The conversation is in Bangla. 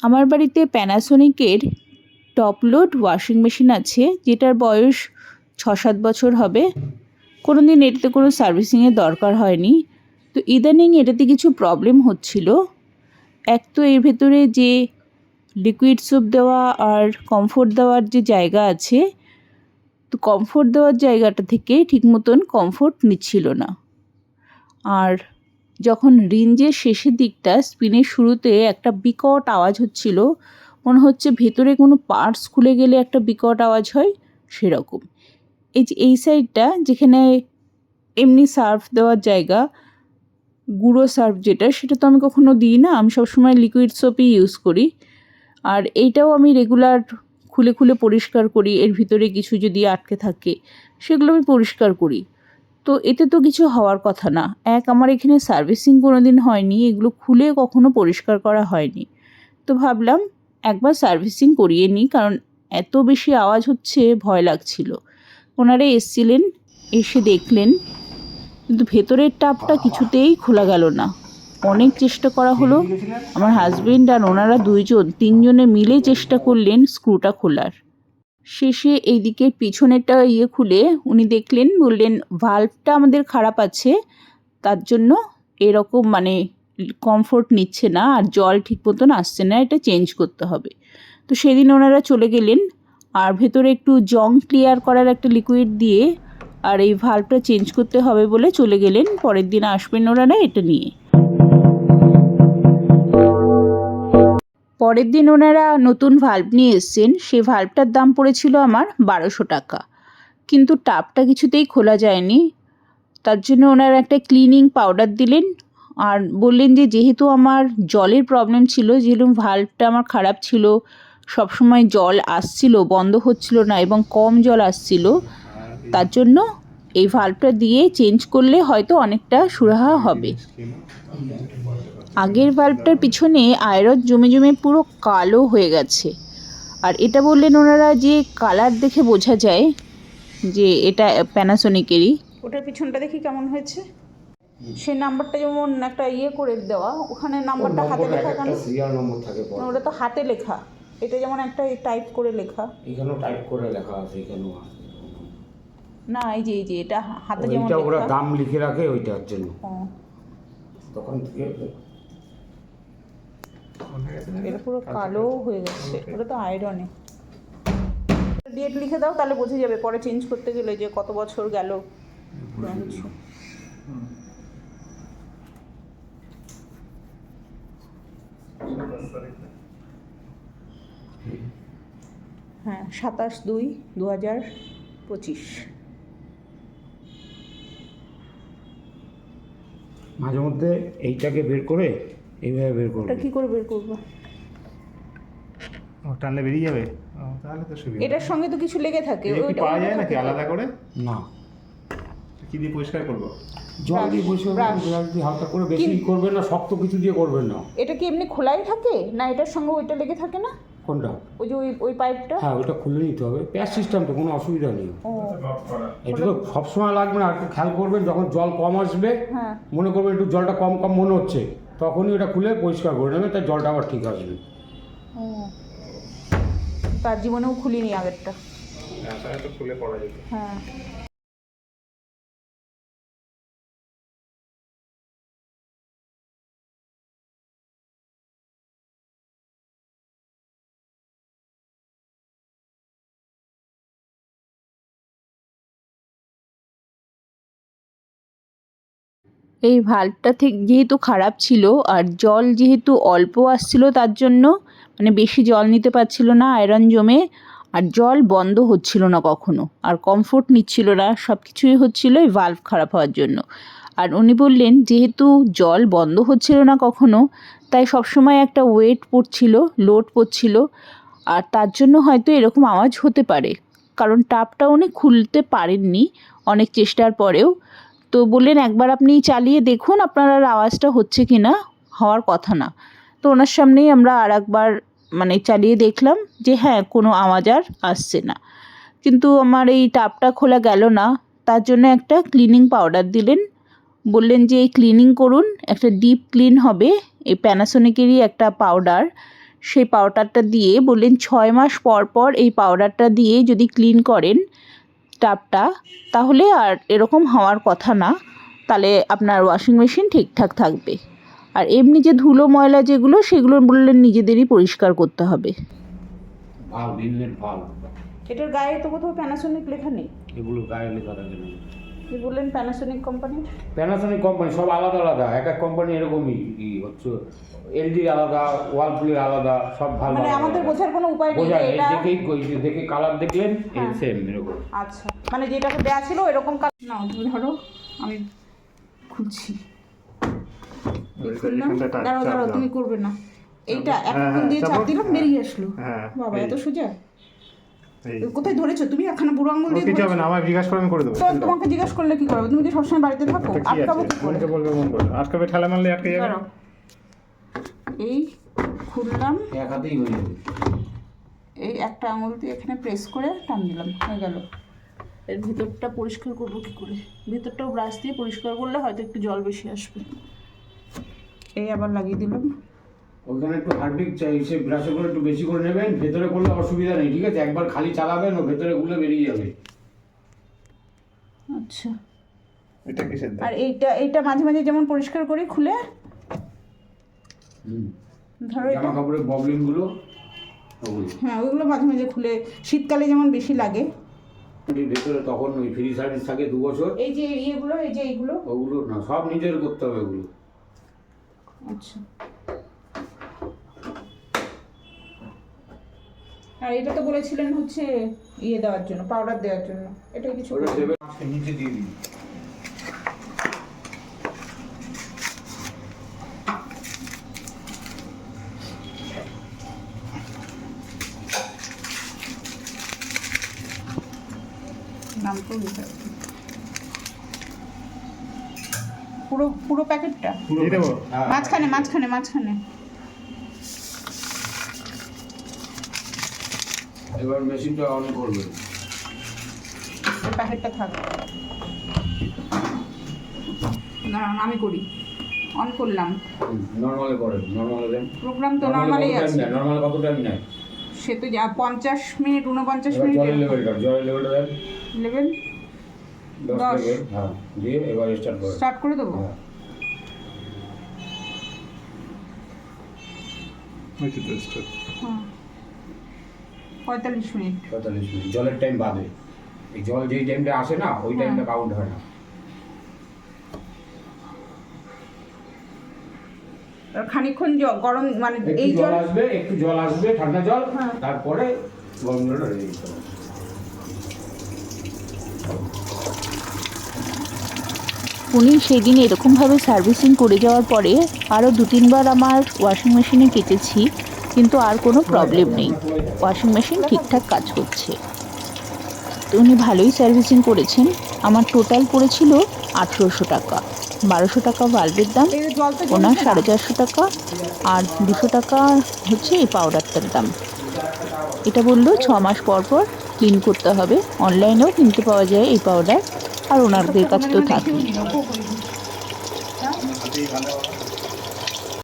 আমার বাড়িতে প্যানাসোনিকের টপ লোড ওয়াশিং মেশিন আছে, যেটার বয়স ছ সাত বছর হবে। কোনো দিন এটাতে কোনো সার্ভিসিংয়ের দরকার হয়নি। তো ইদানিং এটাতে কিছু প্রবলেম হচ্ছিল। এক তো এর ভেতরে যে লিকুইড সোপ দেওয়া আর কমফোর্ট দেওয়ার যে জায়গা আছে, তো কমফোর্ট দেওয়ার জায়গাটা থেকে ঠিক মতন কমফোর্ট নিচ্ছিল না। আর যখন রিঞ্জের শেষের দিকটা স্পিনের শুরুতে একটা বিকট আওয়াজ হচ্ছিল, মনে হচ্ছে ভেতরে কোনো পার্টস খুলে গেলে একটা বিকট আওয়াজ হয়, সেরকম। এই যে এই সাইডটা, যেখানে এমনি সার্ফ দেওয়ার জায়গা, গুঁড়ো সার্ফ যেটা, সেটা তো আমি কখনো দিই না। আমি সবসময় লিকুইড সোপই ইউজ করি। আর এইটাও আমি রেগুলার খুলে খুলে পরিষ্কার করি। এর ভিতরে কিছু যদি আটকে থাকে, সেগুলো আমি পরিষ্কার করি। তো এতে তো কিছু হওয়ার কথা না। এক, আমার এখানে সার্ভিসিং কোনো দিন হয়নি, এগুলো খুলে কখনো পরিষ্কার করা হয়নি। তো ভাবলাম একবার সার্ভিসিং করিয়ে নিই, কারণ এত বেশি আওয়াজ হচ্ছে, ভয় লাগছিল। ওনারা এসছিলেন, এসে দেখলেন, কিন্তু ভেতরের টাপটা কিছুতেই খোলা গেল না। অনেক চেষ্টা করা হলো, আমার হাজবেন্ড আর ওনারা দুইজন, তিনজনে মিলে চেষ্টা করলেন স্ক্রুটা খোলার। শেষে এই এইদিকে পিছনেরটা ইয়ে খুলে উনি দেখলেন, বললেন ভাল্বটা আমাদের খারাপ আছে, তার জন্য এরকম মানে কমফোর্ট নিচ্ছে না আর জল ঠিক মতন আসছে না, এটা চেঞ্জ করতে হবে। তো সেদিন ওনারা চলে গেলেন আর ভেতরে একটু জং ক্লিয়ার করার একটা লিকুইড দিয়ে আর এই ভাল্বটা চেঞ্জ করতে হবে বলে চলে গেলেন। পরের দিন আসবেন ওনারা এটা নিয়ে। পরের দিন ওনারা নতুন ভাল্ব নিয়ে এসছেন। সেই ভাল্বটার দাম পড়েছিল আমার বারোশো টাকা। কিন্তু টাপটা কিছুতেই খোলা যায়নি। তার জন্য ওনারা একটা ক্লিনিং পাউডার দিলেন আর বললেন যে, যেহেতু আমার জলের প্রবলেম ছিল, যেহেতু ভাল্বটা আমার খারাপ ছিল, সবসময় জল আসছিল, বন্ধ হচ্ছিল না এবং কম জল আসছিল, তার জন্য এই ভাল্বটা দিয়ে চেঞ্জ করলে হয়তো অনেকটা সুরাহা হবে। আগের ভাল্বটার পিছনে আয়রন জমে জমে পুরো কালো হয়ে গেছে। আর এটা বললেন ওনারা যে কালার দেখে বোঝা যায় যে এটা প্যানাসোনিকেরই ওটার পিছনটা দেখি কেমন হয়েছে। সে নাম্বারটা যেমন একটা ইয়ে করে দেওয়া ওখানে নাম্বারটা হাতে লেখা কেন? সিরিয়াল নম্বর থাকে পরে না, ওটা তো হাতে লেখা। এটা যেমন একটা টাইপ করে লেখা। এখানেও টাইপ করে লেখা আছে এখানেও আছে। না এই যে এই যে এটা হাতে যেমন ওইটা ওরা দাম লিখে রাখে ওইটার জন্য। তখন থেকে এটা পুরো কালো হয়ে গেছে। ওটা তো আয়রনে ডেট লিখে দাও তাহলে বোঝা যাবে। পরে চেঞ্জ করতে গেলে যে কত বছর গেল। হ্যাঁ সাতাশ দুই দু হাজার পঁচিশ। মাঝে মধ্যে এইটাকে বের করে এইভাবে বের করবে। ওটা কি করে বের করব? ও টানলে বেরিয়ে যাবে? ও, তাহলে তো সুবিধা। এটার সঙ্গে তো কিছু লেগে থাকে এটা কি ওইটা- পাওয়া যায় নাকি। আলাদা করে? না। কি দিয়ে পরিষ্কার করব? জল দিয়ে বসে Brush. জল দিয়ে হালকা করে বেশি করবেন না শক্ত কিছু দিয়ে করবেন না। এটা কি এমনি খোলাই থাকে? না এটার সঙ্গে ওইটা লেগে থাকে না? কোনটা? ওই যে ওই ওই পাইপটা? হ্যাঁ ওইটা খুলে নিতে হবে। প্যাচ সিস্টেম তো কোনো অসুবিধা নেই। এটা তো সবসময় লাগবে না আর একটু খেয়াল করবেন যখন জল কম আসবে হ্যাঁ। মনে করবেন একটু জলটা কম কম মনে হচ্ছে তখনই ওটা খুলে পরিষ্কার করে নেবে তাই জলটা আবার ঠিক আসবে। তার জীবনেও খুলিনি আগেরটা। হ্যাঁ। এই ভাল্বটা থেকে যেহেতু খারাপ ছিল আর জল যেহেতু অল্প আসছিল তার জন্য মানে বেশি জল নিতে পারছিল না আয়রন জমে, আর জল বন্ধ হচ্ছিল না কখনো। আর কমফোর্ট নিচ্ছিল না সব কিছুই হচ্ছিল এই ভাল্ব খারাপ হওয়ার জন্য। আর উনি বললেন, যেহেতু জল বন্ধ হচ্ছিল না কখনো, তাই সবসময় একটা ওয়েট পড়ছিল লোড পড়ছিল, আর তার জন্য হয়তো এরকম আওয়াজ হতে পারে। কারণ টাপটা উনি খুলতে পারেননি অনেক চেষ্টার পরেও। তো বললেন, একবার আপনি চালিয়ে দেখুন আপনার আর আওয়াজটা হচ্ছে কি না হওয়ার কথা না। তো ওনার সামনেই আমরা আর একবার মানে চালিয়ে দেখলাম যে হ্যাঁ কোনো আওয়াজ আর আসছে না। কিন্তু আমার এই টাপটা খোলা গেল না, তার জন্য একটা ক্লিনিং পাউডার দিলেন। বললেন যে, এই ক্লিনিং করুন, একটা ডিপ ক্লিন হবে, এই প্যানাসোনিকেরই একটা পাউডার সেই পাউডারটা দিয়ে বললেন, ছয় মাস পর পর এই পাউডারটা দিয়ে যদি ক্লিন করেন টাবটা তাহলে আর এরকম হওয়ার কথা না। তাহলে আপনার ওয়াশিং মেশিন ঠিকঠাক থাকবে। আর এমনি যে ধুলো ময়লা যেগুলো সেগুলো বললেন নিজেদেরই পরিষ্কার করতে হবে। ভালো ইনলেট ভালো। এটার গায়ে তো কোথাও প্যানাসোনিক লেখা নেই। এগুলো গায়ে লেখা থাকে না। কি বললেন প্যানাসোনিক কোম্পানির প্যানাসোনিক কোম্পানি সব আলাদা আলাদা। এক এক কোম্পানি এরকমই ই হচ্ছে। এলজি আলাদা ওয়ালপুলের আলাদা সব ভালো মানে আমাদের বোঝার কোনো উপায় নেই বোঝা এটা দেখেই দেখে কালার দেখলেন এই হ্যাঁ। সেম এরকম। আচ্ছা। মানে যেটাকে দেওয়া ছিল এরকম কাজ না তুমি ধরো আমি খুলছি। এই দাঁড়াও দাঁড়াও তুমি করবে না। এইটা হ্যাঁ, এখন হ্যাঁ, দিয়ে চাপ দিলাম বেরিয়ে আসলো। হ্যাঁ বাবা এই, এত সোজা। এই। কোথায় ধরেছো? তুমি একখানা বুড়ো আঙুল দিয়ে কিছু হবে না আমার জিজ্ঞাসা করে আমি করে দেবো তো তোমাকে জিজ্ঞেস করলে কি করবে? তুমি কি সবসময় বাড়িতে থাকো? আটকাবো কি করে? মনকে বলবে মন করবে আটকাবে ঠেলা মারলে আটকে যাবে? এই খুললাম। এক হাতেই হয়ে যাবে। এই একটা আঙুল দিয়ে এখানে প্রেস করে টান দিলাম হয়ে গেল। এর ভিতরটা পরিষ্কার করব কি করে? ভিতরটাও ব্রাশ দিয়ে পরিষ্কার করলে হয়তো একটু জল বেশি আসবে। এই আবার লাগিয়ে দিলাম। ওখানে একটু চাই সে ব্রাশে করে একটু বেশি করে নেবেন ভেতরে করলে অসুবিধা নেই ঠিক আছে? একবার খালি চালাবেন ও ভেতরে গুলে বেরিয়ে যাবে। আচ্ছা। এটা কিসের আর এইটা এইটা মাঝে মাঝে যেমন পরিষ্কার করি খুলে? হুম। ধরো জামা কাপড়ের ববলিংগুলো ওগুলো। হ্যাঁ ওইগুলো মাঝে মাঝে খুলে। শীতকালে যেমন বেশি লাগে। ভেতরে তখন ওই ফ্রি সার্ভিস থাকে দু বছর। এই যে ইয়েগুলো এই যে এইগুলো। ওগুলো না সব নিজের করতে হবে ওগুলো। আচ্ছা। আর এটা তো বলেছিলেন হচ্ছে ইয়ে দেওয়ার জন্য পাউডার দেওয়ার জন্য। এটা কিছু নিচে দিয়ে দিন। নাম তো লিখে পুরো পুরো প্যাকেটটা? দিয়ে দেবো? হ্যাঁ। মাঝখানে মাঝখানে মাঝখানে। এবার মেশিনটা অন করবেন ওই প্যাকেটটা থাকবে না আমি করি। অন করলাম। নর্মালে করেন নর্মালে দেন। প্রোগ্রাম তো নর্মালি আছে। নর্মাল কত টাইম নেয়? সে তো যা পঞ্চাশ মিনিট উনপঞ্চাশ মিনিট। জলের লেভেলটা জলের লেভেলটা দেন। লেভেল দশ। হ্যাঁ দিয়ে এবার স্টার্ট করেন স্টার্ট করে দেবো? হ্যাঁ ওই তো start। হ্যাঁ পঁয়তাল্লিশ মিনিট। পঁয়তাল্লিশ মিনিট। জলের টাইম বাদে। এই জল যেই টাইমটা আসে না ওই হ্যাঁ। টাইমটা কাউন্ট হয় না। খানিকক্ষণ জ- গরম মানে এই জল জল আসবে একটু জল আসবে ঠান্ডা জল হ্যাঁ। তারপরে গরম জলটা রেডি দিতে হবে। উনি সেদিন এরকমভাবে সার্ভিসিং করে যাওয়ার পরে আরও দু তিনবার আমার ওয়াশিং মেশিনে কেটেছি। কিন্তু আর কোনো প্রবলেম নেই। ওয়াশিং মেশিন ঠিকঠাক কাজ করছে। তো উনি ভালোই সার্ভিসিং করেছেন। আমার টোটাল পড়েছিল আঠেরোশো টাকা। বারোশো টাকা বাল্বের দাম, ওনার সাড়ে চারশো টাকা, আর দুশো টাকা হচ্ছে এই পাউডারটার দাম। এটা বলল, ছ মাস পর পর ক্লিন করতে হবে। অনলাইনেও কিনতে পাওয়া যায় এই পাউডার আর ওনাদের কাছে তো ভালো